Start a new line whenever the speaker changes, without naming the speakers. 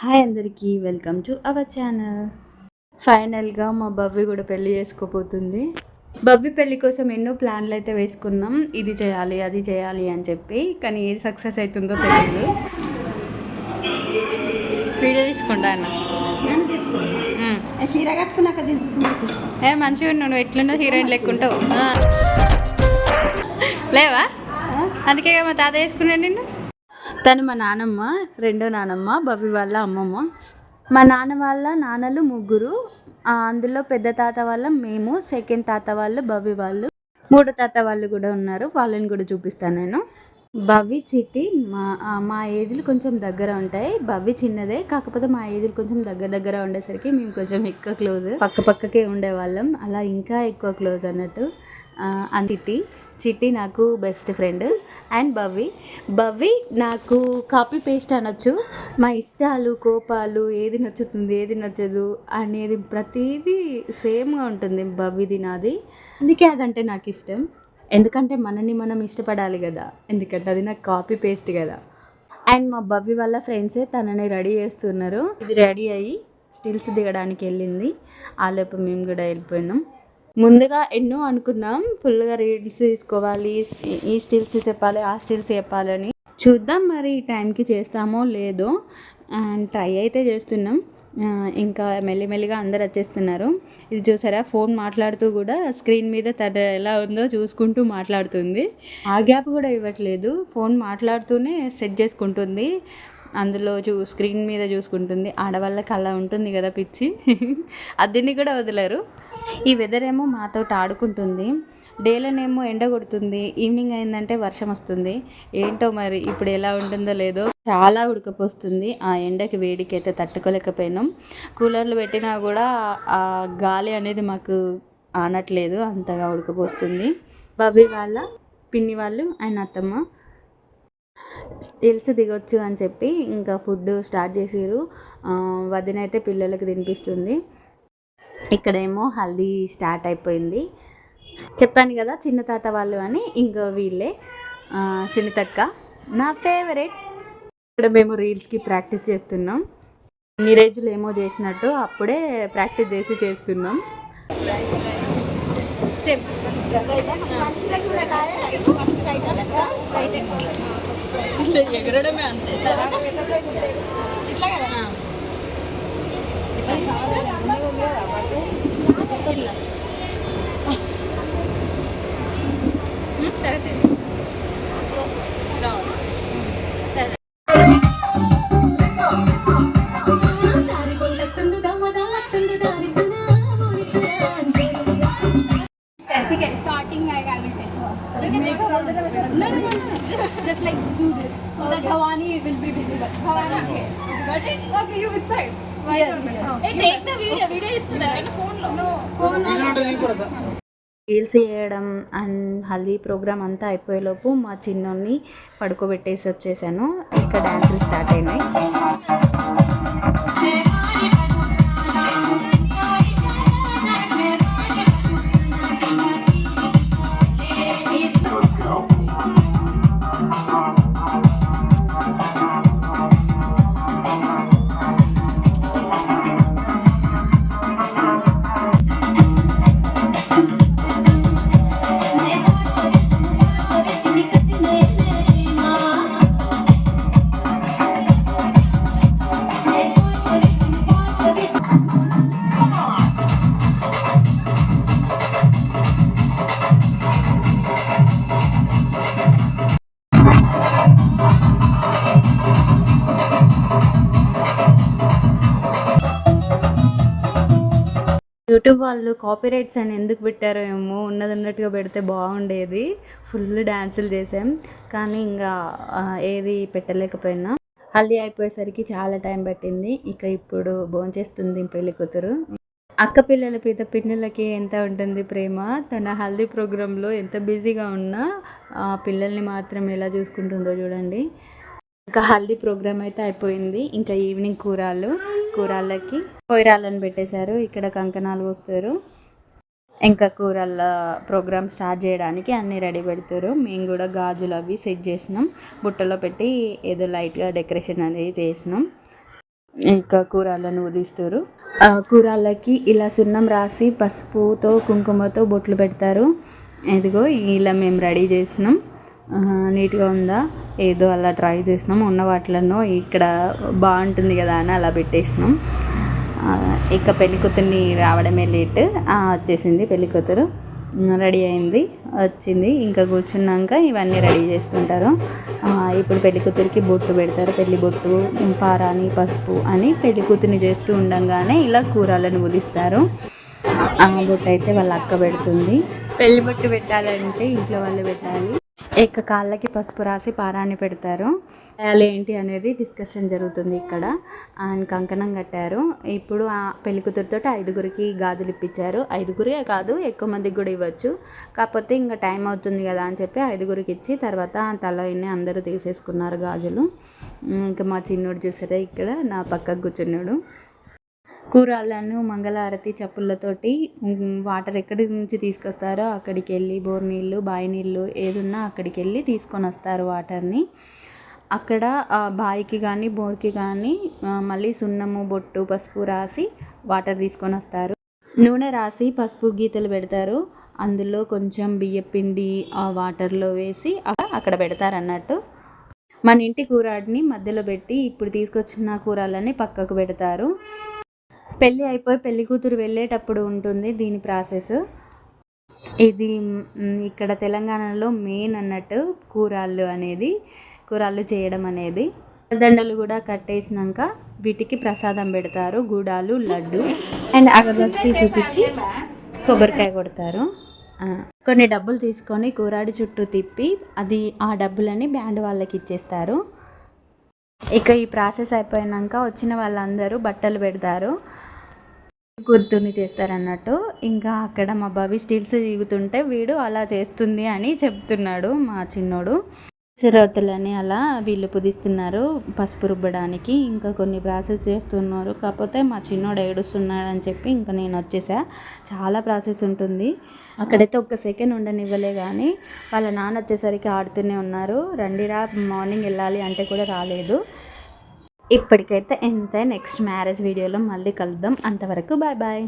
Hi అందరికీ welcome to our channel. ఫైనల్గా మా బవ్వి కూడా పెళ్ళి చేసుకోపోతుంది బవ్వి పెళ్ళి కోసం ఎన్నో ప్లాన్లు అయితే వేసుకున్నాం. ఇది చేయాలి అది చేయాలి అని చెప్పి కానీ ఏది సక్సెస్ అవుతుందో తెలియదు వీడియో తీసుకుంటా.
చీర కట్టుకున్నాక
ఏ మంచిగా నువ్వు ఎట్లున్నావు హీరోయిన్ లెక్కుంటావు. ఆ. లేవా? అందుకే మా తాత వేసుకున్నాడు నిన్ను. తను మా నానమ్మ రెండో నానమ్మ బబి వాళ్ళ అమ్మమ్మ. మా నాన్న వాళ్ళ నాన్నలు ముగ్గురు అందులో పెద్ద తాత వాళ్ళ మేము సెకండ్ తాత వాళ్ళు బవ్వి వాళ్ళు. మూడో తాత వాళ్ళు కూడా ఉన్నారు వాళ్ళని కూడా చూపిస్తాను నేను. బవ్వి చిట్టి మా మా ఏజ్లు కొంచెం దగ్గర ఉంటాయి. బవ్వి చిన్నదే కాకపోతే మా ఏజ్లు కొంచెం దగ్గర దగ్గర ఉండేసరికి మేము కొంచెం ఎక్కువ క్లోజ్ పక్క పక్కకే ఉండేవాళ్ళం. అలా ఇంకా ఎక్కువ క్లోజ్ అన్నట్టు ఆ, చిట్టి నాకు best friend and Bavvi Bavvi నాకు కాపీ పేస్ట్ అనొచ్చు. మా ఇష్టాలు కోపాలు ఏది నచ్చుతుంది ఏది నచ్చదు అనేది ప్రతిదీ సేమ్గా ఉంటుంది బవ్విది నాది. అందుకే అదంటే నాకు ఇష్టం. ఎందుకంటే మనని మనం ఇష్టపడాలి కదా. ఎందుకంటే అది నాకు కాపీ పేస్ట్ కదా. అండ్ మా బబ్బి వాళ్ళ ఫ్రెండ్సే తనని రెడీ చేస్తున్నారు. ఇది రెడీ అయ్యి స్టిల్స్ దిగడానికి వెళ్ళింది. ఆలోపు మేము కూడా వెళ్ళిపోయినాం. ముందుగా ఎన్నో అనుకున్నాం. ఫుల్గా రీల్స్ తీసుకోవాలి ఈ స్టిల్స్ చెప్పాలి ఆ స్టిల్స్ చెప్పాలని. చూద్దాం మరి ఈ టైంకి చేస్తామో లేదో. అండ్ ట్రై అయితే చేస్తున్నాం. ఇంకా మెల్లిమెల్లిగా అందరు వచ్చేస్తున్నారు. ఇది చూసారా? ఫోన్ మాట్లాడుతూ కూడా స్క్రీన్ మీద తన ఎలా ఉందో చూసుకుంటూ మాట్లాడుతుంది. ఆ గ్యాప్ కూడా ఇవ్వట్లేదు. ఫోన్ మాట్లాడుతూనే సెట్ చేసుకుంటుంది. అందులో చూ స్క్రీన్ మీద చూసుకుంటుంది. ఆడవాళ్ళకి అలా ఉంటుంది కదా పిచ్చి. అదిని కూడా వదలరు. ఈ వెదర్ ఏమో మాతో ఆడుకుంటుంది. డేలోనేమో ఎండ కొడుతుంది. ఈవినింగ్ అయిందంటే వర్షం వస్తుంది. ఏంటో మరి ఇప్పుడు ఎలా ఉంటుందో లేదో. చాలా ఉడకపోస్తుంది. ఆ ఎండకి వేడికి అయితే తట్టుకోలేకపోయినాం. కూలర్లు పెట్టినా కూడా ఆ గాలి అనేది మాకు ఆనట్లేదు. అంతగా ఉడకపోస్తుంది. బాబీ వాళ్ళ పిన్ని వాళ్ళు అండ్ అత్తమ్మ హిల్స్ దిగొచ్చు అని చెప్పి ఇంకా ఫుడ్ స్టార్ట్ చేసిర్రు. వదినైతే పిల్లలకు పిల్లలకి తినిపిస్తుంది. ఇక్కడేమో హల్దీ స్టార్ట్ అయిపోయింది. చెప్పాను కదా చిన్న తాత వాళ్ళు అని ఇంకా వీళ్ళే. సినితక్క సునీతక్క నా ఫేవరెట్ ఇక్కడ మేము రీల్స్కి ప్రాక్టీస్ చేస్తున్నాం. ఇన్ని రోజులు ఏమో చేసినట్టు అప్పుడే ప్రాక్టీస్ చేసి చేస్తున్నాం. ఎగరడమే అంతే. ఇట్లా కదా?
దారి Okay, starting I, I will tell. You no, no, no, no, just, just like do this. So that Bhavani will be visible. Bhavani, okay. Got it?
Okay, you inside.
Yes. Hey, take the video. Video is there. Phone lo. No. Phone lo.
Reels చేయడం and haldi programme అంతా అయిపోయేలోపు మా చిన్నోన్ని పడుకోబెట్టేసి వచ్చేసాను ఇంకా డ్యాన్సులు start అయినాయి YouTube వాళ్ళు copyrights అని ఎందుకు పెట్టారో ఏమో ఉన్నది ఉన్నట్టుగా పెడితే బాగుండేది. ఫుల్ డ్యాన్సులు చేసాం. కానీ ఇంకా ఏది పెట్టలేకపోయినా. హల్దీ అయిపోయేసరికి చాలా టైం పట్టింది. ఇక ఇప్పుడు భోంచేస్తుంది పెళ్ళి కూతురు. అక్క పిల్లల పిత పిన్నెలకి ఎంత ఉంటుంది ప్రేమ? తన హల్దీ ప్రోగ్రాంలో ఎంత బిజీగా ఉన్నా ఆ పిల్లల్ని మాత్రం ఎలా చూసుకుంటుందో చూడండి. ఇంకా హల్దీ ప్రోగ్రామ్ అయితే అయిపోయింది. ఇంకా ఈవినింగ్ కూరాలు కూరళ్ళకి కొయ్యరాళ్ళని పెట్టేశారు. ఇక్కడ కంకణాలు పోస్తారు. ఇంకా కూరల ప్రోగ్రామ్ స్టార్ట్ చేయడానికి అన్నీ రెడీ పెడతారు. మేము కూడా గాజులు అవి సెట్ చేసినాం. బుట్టలో పెట్టి ఏదో లైట్గా డెకరేషన్ అనేది చేసినాం. ఇంకా కూరలను ఉదిస్తారు కూరళ్ళకి ఇలా సున్నం రాసి పసుపుతో కుంకుమతో బొట్లు పెడతారు. ఇదిగో ఇలా మేము రెడీ చేసినాం. నీట్గా ఉందా? ఏదో అలా ట్రై చేసినాం. ఉన్న వాటిలను ఇక్కడ బాగుంటుంది కదా అని అలా పెట్టేసినాం. ఇక పెళ్ళికూతుర్ని రావడమే లేట్. వచ్చేసింది పెళ్ళికూతురు రెడీ అయింది. వచ్చింది. ఇంకా కూర్చున్నాక ఇవన్నీ రెడీ చేస్తుంటారు. ఇప్పుడు పెళ్ళికూతురికి బొట్టు పెడతారు. పెళ్ళి బొట్టు పారాని పసుపు అని పెళ్ళికూతురిని చేస్తూ ఉండగానే ఇలా కూరలను ఉదిస్తారు ఆ బొట్టు అయితే వాళ్ళ అక్క పెడుతుంది. పెళ్ళి బొట్టు పెట్టాలంటే ఇంట్లో వాళ్ళు పెట్టాలి. ఇక కాళ్ళకి పసుపు రాసి పారాన్ని పెడతారు. అలా ఏంటి అనేది డిస్కషన్ జరుగుతుంది ఇక్కడ. ఆయన కంకణం కట్టారు. ఇప్పుడు ఆ పెళ్ళికూతురుతో ఐదుగురికి గాజులు ఇప్పించారు. ఐదుగురే కాదు ఎక్కువ మందికి కూడా ఇవ్వచ్చు. కాకపోతే ఇంకా టైం అవుతుంది కదా అని చెప్పి ఐదుగురికి ఇచ్చి తర్వాత తల ఇన్ని అందరూ తీసేసుకున్నారు గాజులు. ఇంకా మా చిన్నోడు చూసారా ఇక్కడ? నా పక్కకు కూర్చున్నాడు. కూరలను మంగళారతి చప్పుళ్ళతోటి వాటర్ ఎక్కడి నుంచి తీసుకొస్తారో అక్కడికి వెళ్ళి బోర్ నీళ్ళు బావి నీళ్ళు ఏదున్నా అక్కడికి వెళ్ళి తీసుకొని వస్తారు వాటర్ని. అక్కడ బాయికి బావికి కానీ బోర్కి కానీ మళ్ళీ సున్నము బొట్టు పసుపు రాసి వాటర్ తీసుకొని వస్తారు. నూనె రాసి పసుపు గీతలు పెడతారు. అందులో కొంచెం బియ్య పిండి ఆ వాటర్లో వేసి అక్కడ- పెడతారన్నట్టు. పెడతారు అన్నట్టు మన ఇంటి కూరాడిని మధ్యలో పెట్టి ఇప్పుడు తీసుకొచ్చిన కూరలని పక్కకు పెడతారు. పెళ్ళి అయిపోయి పెళ్ళి కూతురు వెళ్ళేటప్పుడు ఉంటుంది దీని ప్రాసెస్. ఇది ఇక్కడ తెలంగాణలో మెయిన్ అన్నట్టు కూరాళ్ళు అనేది కూరాళ్ళు చేయడం అనేది. దండలు కూడా కట్టేసినాక వీటికి ప్రసాదం పెడతారు గూడాలు లడ్డు. అండ్ అగరబత్తి చూపించి కొబ్బరికాయ కొడతారు. కొన్ని డబ్బులు తీసుకొని కూరాడి చుట్టూ తిప్పి అది ఆ డబ్బులని బ్యాండ్ వాళ్ళకి ఇచ్చేస్తారు. ఇక ఈ ప్రాసెస్ అయిపోయాక వచ్చిన వాళ్ళందరూ బట్టలు పెడతారు. గుర్తుని చేస్తారన్నట్టు. ఇంకా అక్కడ మా భవి స్టిల్స్ దిగుతుంటే వీడు అలా చేస్తుంది అని చెప్తున్నాడు మా చిన్నోడు. సిరవతులని అలా వీళ్ళు పుదిస్తున్నారు పసుపు రుబ్బడానికి. ఇంకా కొన్ని ప్రాసెస్ చేస్తున్నారు. కాకపోతే మా చిన్నోడు ఏడుస్తున్నాడు అని చెప్పి ఇంకా నేను వచ్చేసా. చాలా ప్రాసెస్ ఉంటుంది. అక్కడైతే ఒక్క సెకండ్ ఉండనివ్వలే కానీ వాళ్ళ నాన్న వచ్చేసరికి ఆడుతూనే ఉన్నారు. రండిరా మార్నింగ్ వెళ్ళాలి అంటే కూడా రాలేదు. ఇప్పటికైతే ఎంత నెక్స్ట్ మ్యారేజ్ వీడియోలో మళ్ళీ కలుద్దాం. అంతవరకు బాయ్ బాయ్